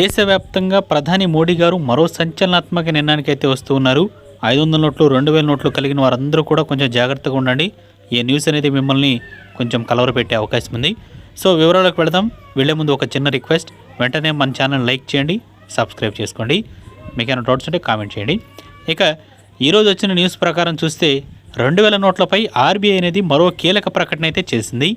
దేశవ్యాప్తంగా ప్రధాని మోడీ గారు మరో సంచలనాత్మక నిర్ణయానికి అయితే వస్తూ ఉన్నారు. ఐదు వందల నోట్లు రెండు వేల నోట్లు కలిగిన వారందరూ కూడా కొంచెం జాగ్రత్తగా ఉండండి. ఈ న్యూస్ అనేది మిమ్మల్ని కొంచెం కలవరపెట్టే అవకాశం ఉంది. సో వివరాలకు వెళదాం. వెళ్ళే ముందు ఒక చిన్న రిక్వెస్ట్. వెంటనే మన ఛానల్ లైక్ చేయండి సబ్స్క్రైబ్ చేసుకోండి. మీకు ఏమైనా డౌట్స్ ఉంటే కామెంట్ చేయండి. ఇక ఈరోజు వచ్చిన న్యూస్ ప్రకారం చూస్తే రెండు వేల నోట్లపై ఆర్బీఐ అనేది మరో కీలక ప్రకటన అయితే చేసింది.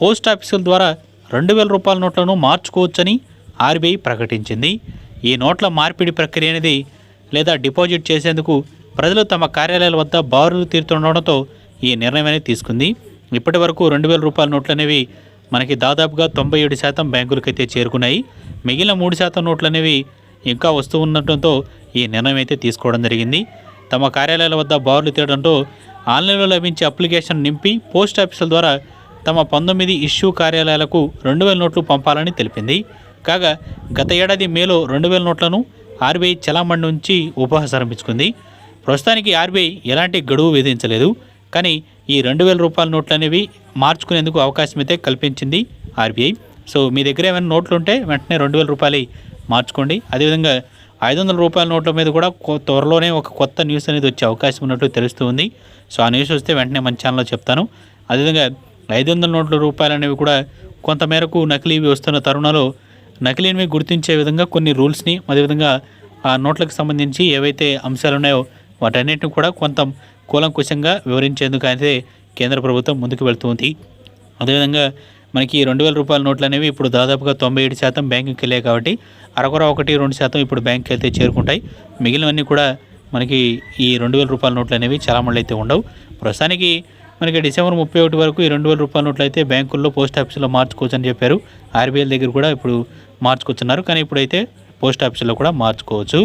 పోస్ట్ ఆఫీసుల ద్వారా రెండు వేల రూపాయల నోట్లను మార్చుకోవచ్చని ఆర్బీఐ ప్రకటించింది. ఈ నోట్ల మార్పిడి ప్రక్రియ అనేది లేదా డిపాజిట్ చేసేందుకు ప్రజలు తమ కార్యాలయాల వద్ద బారులు తీరుతుండడంతో ఈ నిర్ణయం అనేది తీసుకుంది. ఇప్పటి వరకు రెండు వేల రూపాయల నోట్లు అనేవి మనకి దాదాపుగా తొంభై ఏడు శాతం బ్యాంకులకైతే చేరుకున్నాయి. మిగిలిన మూడు శాతం నోట్లు అనేవి ఇంకా వస్తూ ఉండటంతో ఈ నిర్ణయం అయితే తీసుకోవడం జరిగింది. తమ కార్యాలయాల వద్ద బారులు తీయడంతో ఆన్లైన్లో లభించే అప్లికేషన్ నింపి పోస్ట్ ఆఫీసుల ద్వారా తమ పంతొమ్మిది ఇష్యూ కార్యాలయాలకు రెండు వేల నోట్లు పంపాలని తెలిపింది. కాగా గత ఏడాది మేలో రెండు వేల నోట్లను ఆర్బీఐ చలామణి నుంచి ఉపసంహరించుకుంది ప్రస్తుతానికి ఆర్బీఐ ఎలాంటి గడువు విధించలేదు. కానీ ఈ రెండు వేల రూపాయల నోట్లు అనేవి మార్చుకునేందుకు అవకాశం అయితే కల్పించింది ఆర్బీఐ. సో మీ దగ్గర ఏమైనా నోట్లు ఉంటే వెంటనే రెండు వేల రూపాయలు మార్చుకోండి. అదేవిధంగా ఐదు వందల రూపాయల నోట్ల మీద కూడా త్వరలోనే ఒక కొత్త న్యూస్ అనేది వచ్చే అవకాశం ఉన్నట్టు తెలుస్తూ ఉంది. సో ఆ న్యూస్ వస్తే వెంటనే మన ఛానల్లో చెప్తాను. అదేవిధంగా ఐదు వందల నోట్ల రూపాయలు అనేవి కూడా కొంతమేరకు నకిలీవి వస్తున్న తరుణంలో నకిలీని గుర్తించే విధంగా కొన్ని రూల్స్ని అదేవిధంగా ఆ నోట్లకు సంబంధించి ఏవైతే అంశాలు ఉన్నాయో వాటన్నిటిని కూడా కొంత కూలంకుశంగా వివరించేందుకు అయితే కేంద్ర ప్రభుత్వం ముందుకు వెళ్తుంది. అదేవిధంగా మనకి రెండు వేల రూపాయల నోట్లు అనేవి ఇప్పుడు దాదాపుగా తొంభై ఏడు శాతం బ్యాంకుకి వెళ్ళాయి కాబట్టి అరకొర ఒకటి రెండు శాతం ఇప్పుడు బ్యాంక్కి వెళ్తే చేరుకుంటాయి. మిగిలినవన్నీ కూడా మనకి ఈ రెండు వేల రూపాయల నోట్లు అనేవి చాలా అయితే ఉండవు. ప్రస్తుతానికి మనకి డిసెంబర్ ముప్పై ఒకటి వరకు ఈ రెండు వేల రూపాయల నోట్లు అయితే బ్యాంకుల్లో పోస్ట్ ఆఫీసులో మార్చుకోవచ్చు అని చెప్పారు. ఆర్బీఐ దగ్గర కూడా ఇప్పుడు మార్చుకొచ్చున్నారు. కానీ ఇప్పుడైతే పోస్ట్ ఆఫీసులో కూడా మార్చుకోవచ్చు.